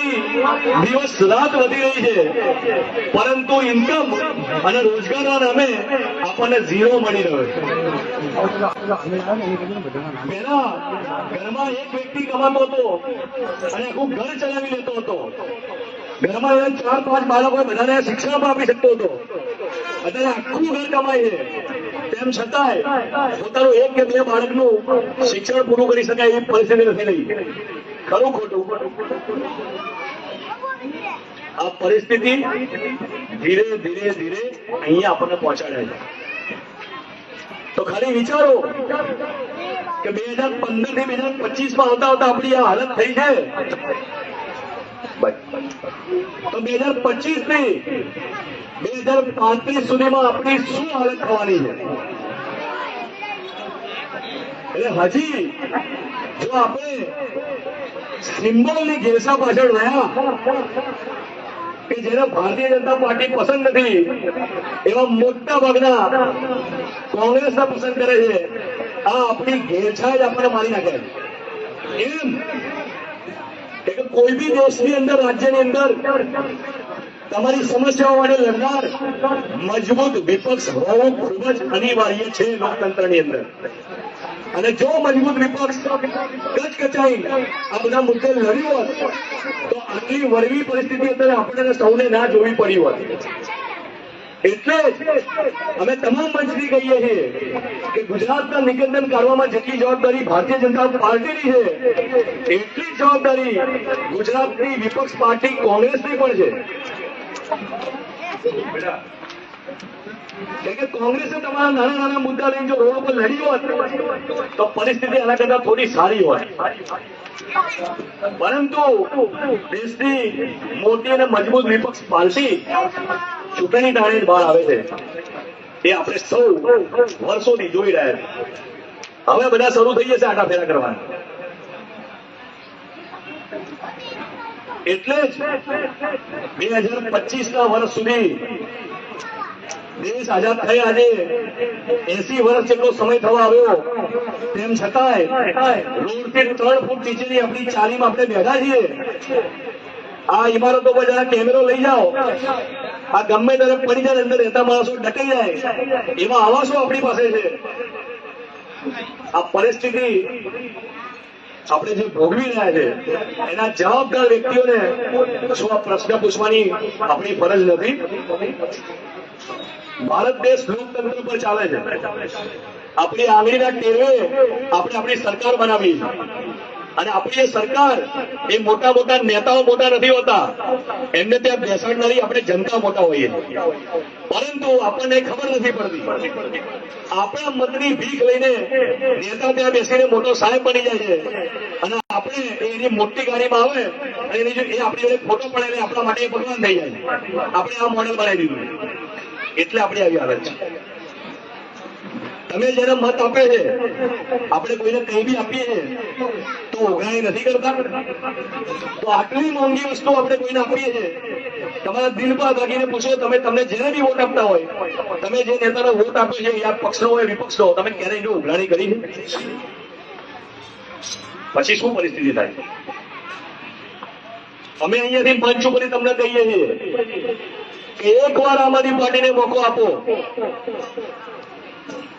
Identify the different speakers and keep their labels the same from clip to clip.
Speaker 1: મોંઘવારી દિવસ રાત વધી રહી છે. પરંતુ ઇન્કમ અને રોજગારના નામે આપણને ઝીરો મળી રહ્યો છે. પહેલા ઘરમાં એક વ્યક્તિ કમાતો હતો અને આખું ઘર ચલાવી લેતો હતો. ઘરમાં એવા ચાર પાંચ બાળકો બધાને શિક્ષણ પણ આપી શકતો હતો. અત્યારે આખું ઘર કમાય છે. તેમ છતાંય પોતાનું એક કે બે બાળકનું શિક્ષણ પૂરું કરી શકાય એવી પરિસ્થિતિ નથી રહી. ખરું ખોટું? આ પરિસ્થિતિ ધીરે ધીરે ધીરે અહીંયા આપણને પહોંચાડે છે. તો ખાલી વિચારો કે બે હજાર પંદરથી બે હજાર પચીસમાં આવતા આવતા આપણી આ હાલત થઈ છે? તો બે હજાર પચીસથી બે હજાર પાંત્રીસ સુધીમાં આપણી શું હાલત થવાની છે? એટલે હજી, જો આપણે સિમ્બોલની ઘેરસા પાછળ રહ્યા કે જેને ભારતીય જનતા પાર્ટી પસંદ નથી, એવા મોટા ભાગના કોંગ્રેસના પસંદ કરે છે, આ આપણી ઘેરછા જ આપણને મારી નાખે. એમ કે કોઈ બી દેશની અંદર, રાજ્યની અંદર તમારી સમસ્યાઓ માટે લડનાર મજબૂત વિપક્ષ હોવો ખૂબ જ અનિવાર્ય છે લોકતંત્રની અંદર. અને જો મજબૂત વિપક્ષ કચકચાઈ આ બધા મુદ્દે લડ્યું હોત, તો આટલી વરવી પરિસ્થિતિ અંદર આપણને સૌને ના જોવી પડી હોત. એટલે અમે તમામ મંચથી કહીએ છીએ કે ગુજરાતના નિકંદન કરવામાં જેટલી જવાબદારી ભારતીય જનતા પાર્ટીની છે, એટલી જવાબદારી ગુજરાતની વિપક્ષ પાર્ટી કોંગ્રેસની પણ છે. કે કોંગ્રેસે તમારા નાના નાના મુદ્દા લઈને જો રોડ ઉપર લડી હોત તો પરિસ્થિતિ એના કરતા થોડી સારી હોય. પરંતુ દેશની મોટી અને મજબૂત વિપક્ષ પાર્ટી ચૂંટણી ટાણે બહાર આવે છે. એ આપણે સૌ વર્ષોથી જોઈ રહ્યા છે. હવે બધા શરૂ થઈ જશે આટા ફેરા કરવાના. એટલે જ બે હજાર પચીસ ના વર્ષ સુધી દેશ આઝાદ થઈ આજે એસી વર્ષ જેટલો સમય થવા આવ્યો. તેમ છતાંય રોડથી ત્રણ ફૂટ નીચેની આપણી ચાલીમાં આપણે બેઠા છીએ. આ ઇમારતો પર જરા કેમેરો લઈ જાઓ. આ ગમે ત્યારે પડી જાય અંદર રહેતા માણસો ડકાઈ જાય. એવા આવાસો આપણી પાસે છે. આ પરિસ્થિતિ આપણે જે ભોગવી રહ્યા છે, એના જવાબદાર વ્યક્તિઓને શું આ પ્રશ્ન પૂછવાની આપણી ફરજ નથી? ભારત દેશ લોકતંત્ર પર ચાલે છે. આપણી આંગળીના ટેરવે આપણે આપણી સરકાર બનાવી અને આપણી સરકાર, એ મોટા મોટા નેતાઓ મોટા નથી હોતા. એમને ત્યાં બેસાડનારી આપણે જનતા મોટા હોઈએ પરંતુ આપણને ખબર નથી પડતી. આપણા મતની ભીખ લઈને નેતા ત્યાં બેસીને મોટો સાહેબ બની જાય છે. અને આપણે એની મોટી ગાડીમાં આવે અને એની એ આપણી જોડે ફોટો પડે એટલે આપણા માટે ભગવાન થઈ જાય આપણે આ મોડેલ બનાવી દીધું. એટલે આપણી આવી હાલત છે. તમે જેને મત આપે છે, આપણે કોઈને કઈ બી આપીએ છીએ તો ઓગણાઈ નથી કરતા. તો આટલી મોંઘી વસ્તુ આપણે કોઈને આપીએ છીએ તમારા દિલ પર ભાગીને પૂછો, તમે તમને જેને બી વોટ આપતા હોય, તમે જે નેતાનો વોટ આપ્યો છે, યા પક્ષનો હોય, વિપક્ષનો, તમે ક્યારેય જો ઉઘરાણી કરી પછી શું પરિસ્થિતિ થાય? અમે અહીંયાથી મંચ ઉપર તમને કહીએ છીએ કે એક વાર આમ પાર્ટીને મોકો આપો.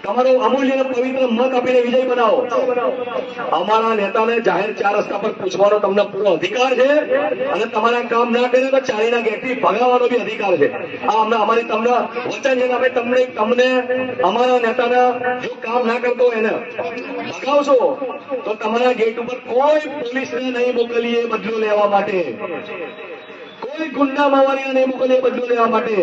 Speaker 1: તમારો અમૂલ્ય પવિત્ર મત આપીને વિજય બનાવો. અમારા નેતાને જાહેર ચાર રસ્તા પર પૂછવાનો તમને પૂરો અધિકાર છે અને તમારા કામ ના કરે તો ચાલીના ગેટથી ભગાવવાનો બી અધિકાર છે. આ અમને અમારી તમને વચન છે અમે તમને તમને અમારા નેતાના જો કામ ના કરતો એને ભગાવશો, તો તમારા ગેટ ઉપર કોઈ પોલીસને નહીં મોકલીએ બદલો લેવા માટે. કોઈ ગુંડા માવારીને નહીં મોકલીએ બદલો લેવા માટે.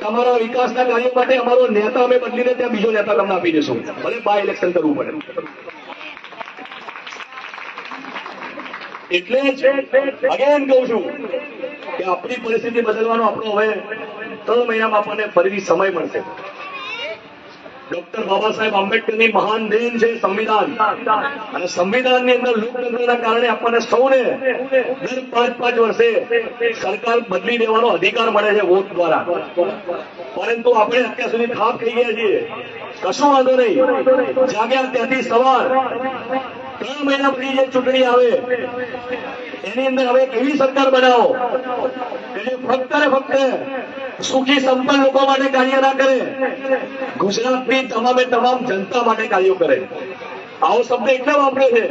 Speaker 1: તમારા વિકાસના કાર્યો માટે અમારો નેતા અમે બદલીને ત્યાં બીજો નેતા તમને આપી દઈશું. ભલે બાય ઇલેક્શન કરવું પડે. એટલે જ અગેન કહું છું કે આપણી પરિસ્થિતિ બદલવાનો આપણો હવે ત્રણ મહિનામાં આપણને ફરીથી સમય મળશે. ડોક્ટર બાબા સાહેબ આંબેડકરની મહાન દેન છે સંવિધાન. અને સંવિધાનની અંદર લોકતંત્રના કારણે આપણને સૌને દર પાંચ પાંચ વર્ષે સરકાર બદલી દેવાનો અધિકાર મળે છે વોટ દ્વારા. પરંતુ આપણે અત્યાર સુધી થાપ થઈ ગયા છીએ. કશું વાંધો નહીં. જાગ્યા ત્યાંથી સવાર. ત્રણ મહિના પછી જે ચૂંટણી આવે, એની અંદર હવે એવી સરકાર બનાવો? કે ફક્ત ને ફક્ત સુખી સંપન્ન લોકો માટે કાર્ય ના કરે, ગુજરાતની તમામે તમામ જનતા માટે કાર્યો કરે. આવો શબ્દ એટલા વાપરે છે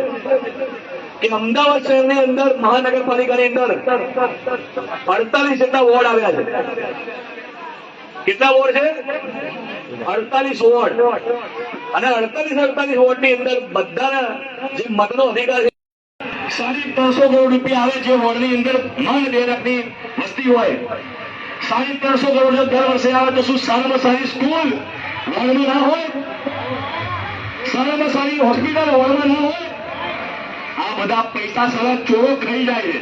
Speaker 1: કે અમદાવાદ શહેરની અંદર મહાનગરપાલિકાની અંદર અડતાલીસ જેટલા વોર્ડ આવ્યા છે. કેટલા વોર્ડ છે? અડતાલીસ વોર્ડ. અને અડતાલીસ અડતાલીસ વોર્ડની અંદર બધાના જે મતનો અધિકાર છે, સાડી ત્રણસો કરોડ રૂપિયા આવે જે વોર્ડની અંદર નોન બે લાખની વસ્તી હોય. સાડી ત્રણસો કરોડ દર વર્ષે આવે તો શું સારામાં સારી સ્કૂલ વોર્ડમાં ના હોય? સારામાં સારી હોસ્પિટલ વોર્ડમાં ના હોય? આ બધા પૈસા સારા ચોરો ખાઈ જાય છે.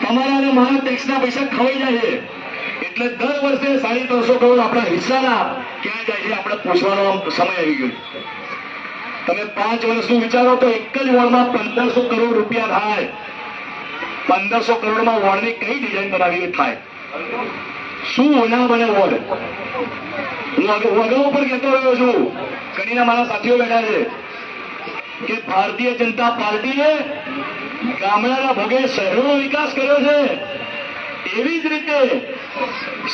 Speaker 1: તમારા અને મારા ટેક્સના પૈસા ખવાઈ જાય છે. એટલે દર વર્ષે સાડી ત્રણસો કરોડ આપણા હિસ્સાના ક્યાં જાય છે આપણે પૂછવાનો સમય આવી ગયો તમે પાંચ વર્ષનું વિચારો તો એક જ વોર્ડમાં પંદરસો કરોડ રૂપિયા થાય. પંદરસો કરોડમાં વોર્ડની કઈ ડિઝાઇન બનાવી થાય. શું ના બને વોર્ડ? હું અગ- હું અગાઉ પણ કહેતો રહ્યો છું. કડીના મારા સાથીઓ બેઠા છે. કે ભારતીય જનતા પાર્ટીએ ગામડાના ભોગે શહેરોનો વિકાસ કર્યો છે. એવી જ રીતે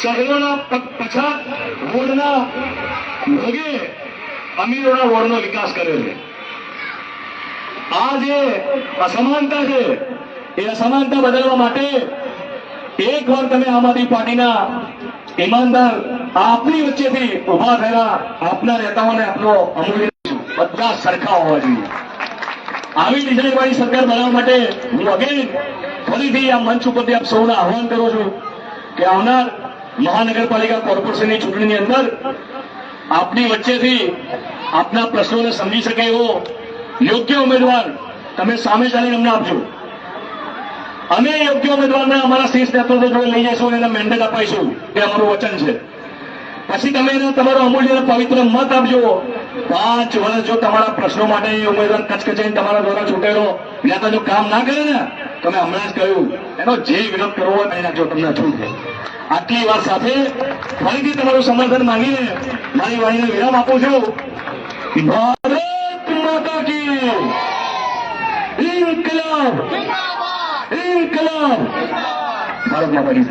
Speaker 1: શહેરોના પછાત વોર્ડના ભોગે અમીરોના વોર્ડનો વિકાસ કર્યો છે. આ જે અસમાનતા છે, એ અસમાનતા બદલવા માટે એક વાર તમે આમ આદમી પાર્ટીના ઈમાનદાર આપની વચ્ચેથી ઊભા થયેલા આપના નેતાઓને આપણો અમૂલ્ય બધા સરખા હોવા જોઈએ. આવી ડિઝાઇન વાળી સરકાર બનાવવા માટે હું અગેન ફરીથી આ મંચ ઉપરથી આપ સૌને આહવાન કરું છું. કે મહાનગરપાલિકા કોર્પોરેશનની ચૂંટણીની અંદર આપની વચ્ચેથી આપના પ્રશ્નોને સમજી શકે એવો યોગ્ય ઉમેદવાર તમે સામે ચાલીને અમને આપજો. અમે યોગ્ય ઉમેદવારને અમારા શીર્ષ નેતૃત્વ જોડે લઈ જઈશું એને મેન્ડેટ અપાઈશું એ અમારું વચન છે. પછી તમે એને તમારો અમૂલ્ય પવિત્ર મત આપજો. પાંચ વર્ષ જો તમારા પ્રશ્નો માટે ઉમેદવાર કચકચાઈને તમારા દ્વારા ચૂંટાયેલો ત્યાં તો જો કામ ના કરે ને તમે હમણાં જ કહ્યું, એનો જે વિરોધ કરવો હોય કરી નાખજો તમને છૂટ છે. આટલી વાત સાથે ફરીથી તમારું સમર્થન માંગીને મારી વાણીને વિરામ આપું છું. ભારત માતા કી ઇન્કલાબ. ઇન્કલાબ. ભારત માતા કી